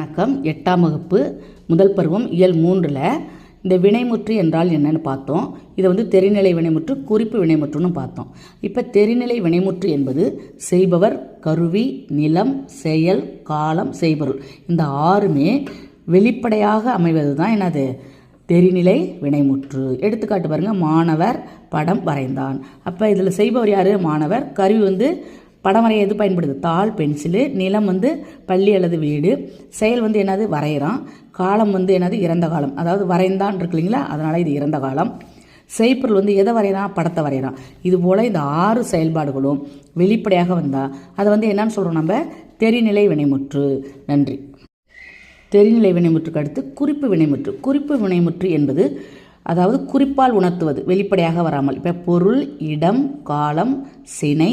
வணக்கம். எட்டாம் வகுப்பு முதல் பருவம் இயல் மூன்றில். இந்த வினைமுற்று என்றால் என்னன்னு பார்த்தோம். இதை வந்து தெரிநிலை வினைமுற்று குறிப்பு வினைமுற்றுன்னு பார்த்தோம். இப்போ தெரிநிலை வினைமுற்று என்பது செய்பவர் கருவி நிலம் செயல் காலம் செய்பொருள். இந்த ஆறுமே வெளிப்படையாக அமைவது தான் என்னது? தெரிநிலை வினைமுற்று. எடுத்துக்காட்டு பாருங்கள் மாணவர் படம் வரைந்தான். அப்போ இதில் செய்பவர் யார்? மாணவர். கருவி வந்து படம் வரைய எது பயன்படுது? தாள் பென்சிலு நிலம் வந்து பள்ளி அல்லது வீடு. செயல் வந்து என்னது? வரைகிறான். காலம் வந்து என்னது? இறந்த காலம். அதாவது வரைந்தான் இருக்கு இல்லைங்களா அதனால் இது இறந்த காலம். செய்பொருள் வந்து எதை வரைகிறான்? படத்தை வரைகிறான். இது போல் இந்த ஆறு செயல்பாடுகளும் வெளிப்படையாக வந்தால் அதை வந்து என்னன்னு சொல்கிறோம் நம்ம? தெரிநிலை வினைமுற்று. நன்றி. தெரிநிலை வினைமுற்றுக்கு அடுத்து குறிப்பு வினைமுற்று. குறிப்பு வினைமுற்று என்பது அதாவது குறிப்பால் உணர்த்துவது வெளிப்படையாக வராமல். இப்போ பொருள் இடம் காலம் சினை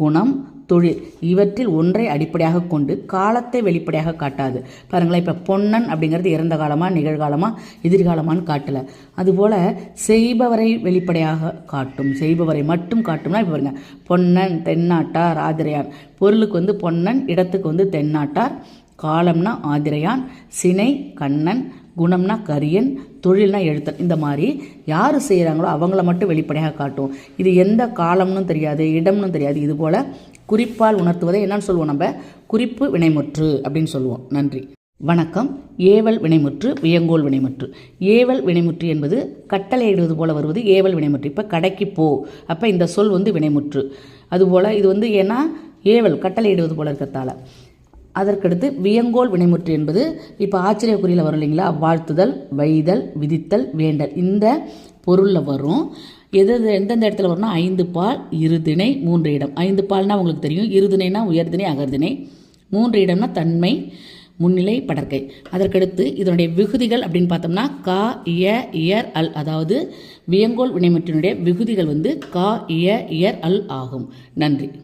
குணம் தொழில் இவற்றில் ஒன்றை அடிப்படையாக கொண்டு காலத்தை வெளிப்படையாக காட்டாது. பாருங்களேன் இப்போ பொன்னன் அப்படிங்கிறது இறந்த காலமாக நிகழ்காலமாக எதிர்காலமான்னு காட்டலை. அதுபோல் செய்பவரை வெளிப்படையாக காட்டும். செய்பவரை மட்டும் காட்டும்னா இப்போ பாருங்கள் பொன்னன் தென்னாட்டார் ஆதிரையார். பொருளுக்கு வந்து பொன்னன் இடத்துக்கு வந்து தென்னாட்டார். காலம்னா ஆதிரையான் சினை கண்ணன் குணம்னா கரியன் தொழில்னா எழுத்தன். இந்த மாதிரி யார் செய்கிறாங்களோ அவங்கள மட்டும் வெளிப்படையாக காட்டும். இது எந்த காலம்னு தெரியாது இடம்னு தெரியாது. இது போல் குறிப்பால் உணர்த்துவதை என்னன்னு சொல்லுவோம் நம்ம? குறிப்பு வினைமுற்று அப்படின்னு சொல்லுவோம். நன்றி. வணக்கம். ஏவல் வினைமுற்று வியங்கோல் வினைமுற்று. ஏவல் வினைமுற்று என்பது கட்டளையிடுவது போல வருவது ஏவல் வினைமுற்று. இப்போ கடைக்கு போ. அப்போ இந்த சொல் வந்து வினைமுற்று. அதுபோல் இது வந்து ஏன்னா ஏவல் கட்டளையிடுவது போல இருக்கிறதால. அதற்கடுத்து வியங்கோல் வினைமுற்று என்பது இப்போ ஆச்சரியக்குறியில் வரும் இல்லைங்களா? வாழ்த்துதல் வைதல் விதித்தல் வேண்டல். இந்த பொருளில் வரும். எது எது எந்தெந்த இடத்துல வரும்னா ஐந்து பால் இருதிணை மூன்று இடம். ஐந்து பால்னா உங்களுக்கு தெரியும். இருதிணைனா உயர்திணை அகர்திணை மூன்று இடம்னா தன்மை முன்னிலை படற்கை. அதற்கடுத்து இதனுடைய விகுதிகள் அப்படின்னு பார்த்தோம்னா கா இய இயர் அல். அதாவது வியங்கோல் வினைமுற்றினுடைய விகுதிகள் வந்து கா இய இயர் அல் ஆகும். நன்றி.